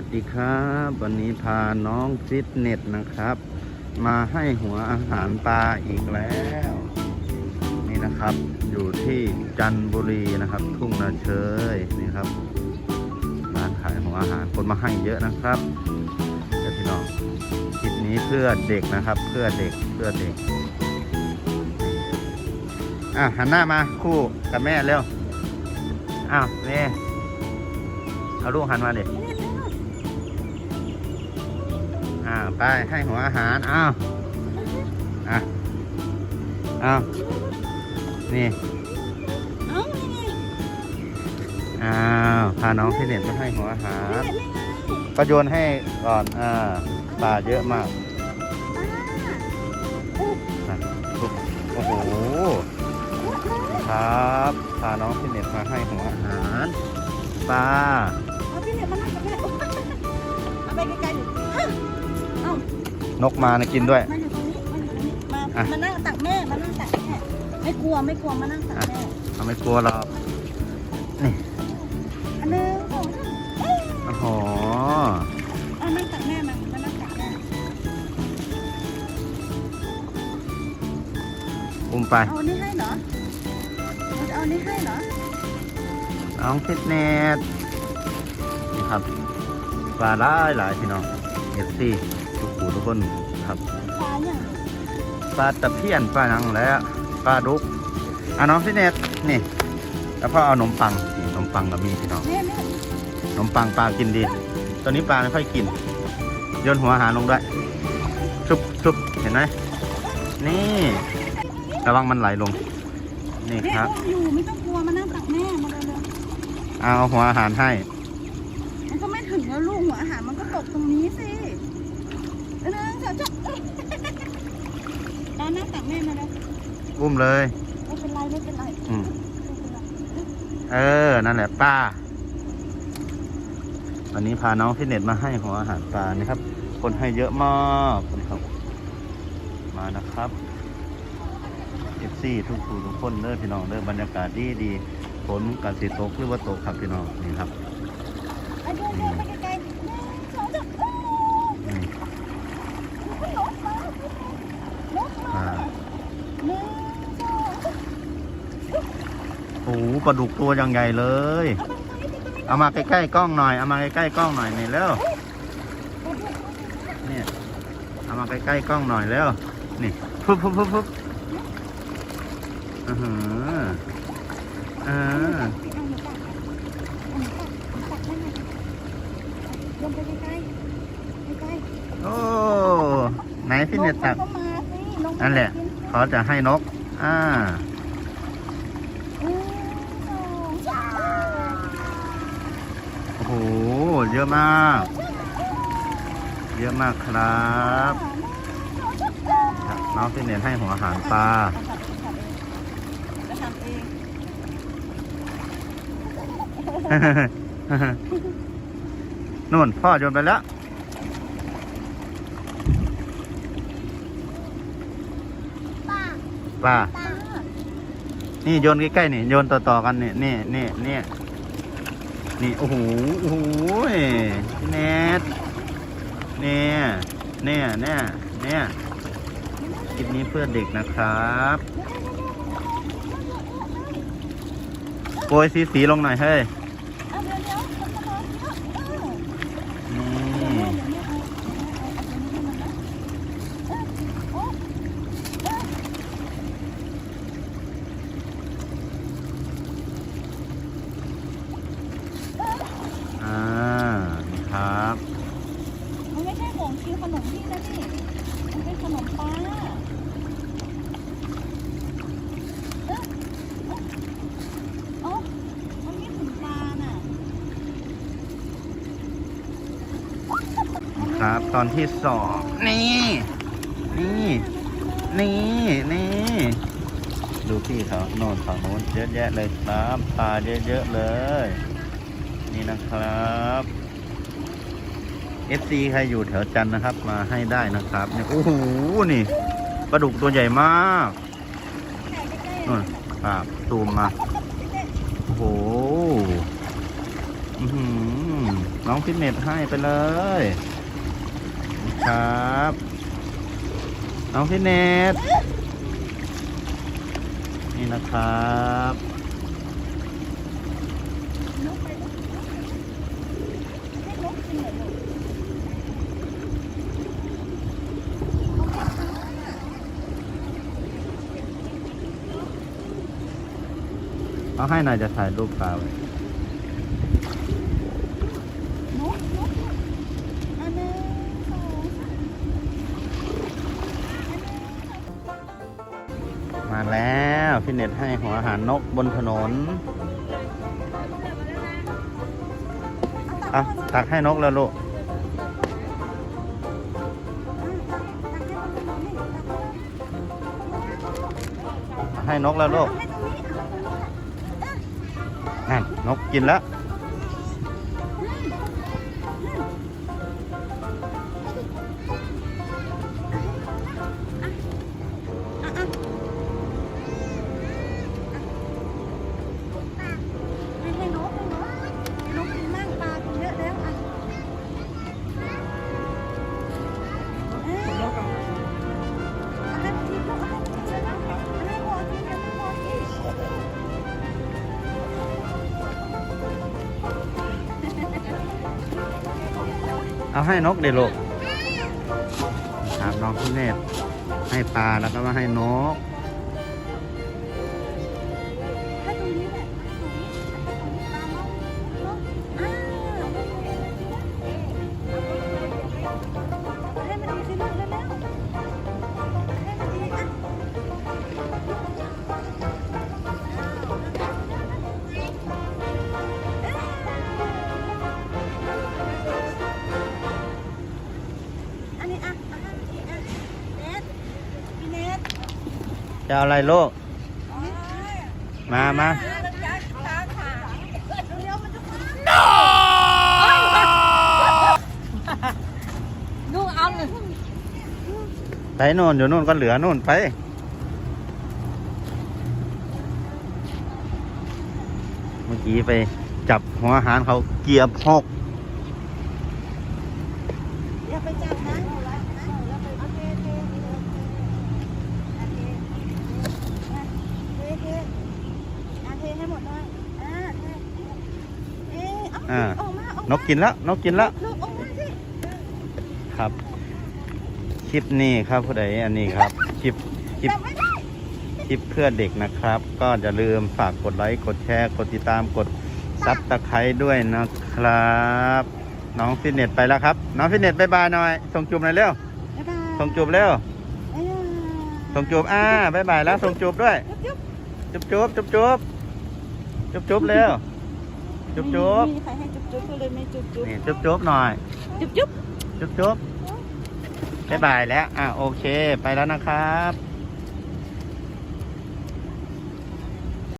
วัสดีครับ วันนี้พาน้องฟิตเนสนะครับ มาให้หัวอาหารปลาอีกแล้ว นี่นะครับ อยู่ที่จันทบุรีนะครับ ทุ่งนาเชยนี่ครับร้านขายหัวอาหารคนมาให้เยอะนะครับเดี๋ยวพี่น้องคลิปนี้เพื่อเด็กนะครับ เพื่อเด็กเพื่อเด็กอะหันหน้ามาคู่กับแม่เร็วอ้าวแม่เอาลูกหันมาเด็ก อ่าไปให้หัวอาหารอ้าวอะอ้าวนี่อ้าวพาน้องพี่เน็ตไปให้หัวอาหารก็โยนให้ก่อนอ่าปลาเยอะมากป้านะโอ้โหครับพาน้องพี่เน็ตมาให้หัวอาหารปลาเอาพี่เนี่ยมานั่งกับแม่เอาไปไกลๆหนูเอ้าน กมานะกินด้วยมาอยู่ตรงนี้มาอยู่ตรงนี้มาอะ มานั่งตักแม่มานั่งตักแม่ไม่กลัวไม่กลัวมานั่งตักแม่เขาไม่กลัวหรอกนี่อันหนึงสองสามเอ้ยโอ้โหเอานั่งตักแม่มามานั่งตักแม่อุ้มไป เอาอันนี้ให้เหรอหนูจะเอาอันนี้ให้เหรอน้องฟิตเนสนี่ครับปลาหลายหลายพี่น้องเอฟซี ทุกผู้ทุกคนครับปลาอย่างปลาตะเพียนปลาหนังแล้วปลาดุกอะน้องฟิตเนสนี่แล้วพ่อเอาขนมปังนี่ขนมปังกับมีพี่น้องแม่แม่ขนมปังปลากินดีตัวนี้ปลาไม่ค่อยกินโยนหัวอาหารลงด้วยชุบชุบเห็นไหมนี่ระวังมันไหลลง นี่แม่ครับอุ้มอยู่ไม่ต้องกลัวมานั่งตักแม่มาเลยเลยเอาหัวอาหารให้มันก็ไม่ถึงแล้วลูกหัวอาหารมันก็ตกตรงนี้สิเออเดี๋ยวจะต อนนั่งตักแม่มาแล้วอุ้มเลย ไม่เป็นไรไม่เป็นไรอืม ไม่เป็นไรเออ นั่นแหละป้า วันนี้พาน้องฟิตเนสมาให้หัวอาหารปลานะครับ คนให้เยอะมากนะครับ มานะครับเอฟซีทุกผู้ทุกคนเด้อพี่น้องเด้อบรรยากาศดีดีฝนกัสิตกหรือว่าตกครับพี่น้องนี่ครับ เอาเดินเดินไปไกลๆหนึ่งสองสามโอ้ อืม ยรถมา อ่า หนึ่งสองสาม โอ้โหปลาดุกตัวอย่างใหญ่เลย เอามาใกล้ๆกล้องหน่อย เอามาใกล้ๆกล้องหน่อยนี่เร็วเนี่ยเอามาใกล้ๆกล้องหน่อยแล้ว นี่ปุ๊บปุ๊บปุ๊บปุ๊บอือหืออ่าเอาหนูตักเอาหนูตักหนูตักได้ไหมลงไปไกลๆไกลโอ้ไหนๆพี่เน็ตตักลงมาสิลงมานั่นแหละกินเขาจะให้นก อ่า หนึ่งสองสาม โอ้โห เยอะมาก เยอะมากครับน้องพี่เน็ตให้หัวอาหารปลาจะทำเองนู่นพ่อโยนไปแล้วป้าปลาป้านี่โยนใกล้ๆนี่ โยนต่อๆกันนี่นี่นี่นี่ นี่โอ้โหโอ้โหพี่แนทเนี่ยเนี่ยเนี่ยเนี่ยคลิปนี้เพื่อเด็กนะครับโปรยสีสีลงหน่อยเฮ้ย เอาเดี๋ยวเดี๋ยวมันจะมาเออ นี่ เดี๋ยวแม่เอาเอาเอาอันนี้ให้มันนะเออโอ้เออ อ่านี่ครับ มันไม่ใช่ของกินขนมพี่นะนี่มันเป็นขนมปลาเออเออเอ้ามันไม่ถึงปลาน่ะ ครับ ตอนที่สองนี่ นี่ นี่ นี่ ดูพี่เขาโน่นฝั่งโน้นเยอะแยะเลยครับปลาเยอะๆเลย นี่นะครับ FC ใครอยู่แถวจันนะครับ มาให้ได้นะครับเนี่ยโอ้โหนี่ปลาดุกตัวใหญ่มากนู่นครับตูมมาโอ้โหอื้อหือน้องฟิตเนสให้ไปเลย ครับน้องฟิตเนสนี่นะครับเอาให้หน่อยจะถ่ายรูปเปล่า ฟิตเนสให้หัวอาหารนกบนถนนอะตักให้นกแล้วลูกให้นกแล้วลูกนั่นนกกินแล้ว เอาให้นกเดี๋ยวลูกครับน้องพี่เนตให้ปลาแล้วก็มาให้นก จะเอาอะไรลูก มามาลูกเอาเลยไปโน่นเดี๋ยวโน่นก็เหลือโน่นไป เมื่อกี้ไปจับหัวอาหารเขาเกียบหก อย่าไปจับนะอย่าไปโอเคโอเคโอเคโอเคโอเคโอเคให้หมดเลยอ่าเอ๊ะเอาอ่าออกมาออกนกกินแล้วนกกินแล้วลูกออกมาสิครับ คลิปนี้ครับผู้ใดอันนี้ครับ คลิปคลิปจับไม่ได้คลิปเพื่อเด็กนะครับ ก็อย่าลืมฝากกดไลค์กดแชร์กดติดตามกดซับตะไคร้ด้วยนะครับ น้องฟิตเนสไปแล้วครับ น้องฟิตเนสบายบายหน่อยส่งจูบหน่อยเร็วบ๊ายบายส่งจูบเร็วเอ้ยส่งจูบอ่าบายบายแล้วส่งจูบด้วย จุ๊บจุบจุบจุบจุบจุบจุบเร็ว จุบจุบไม่มีใครให้จุ๊บจุ๊บก็เลยไม่จุ๊บจุ๊บนี่จุบจุบหน่อย จุ๊บจุ๊บจุบจุบบ๊ายบายแล้ว อะโอเค ไปแล้วนะครับ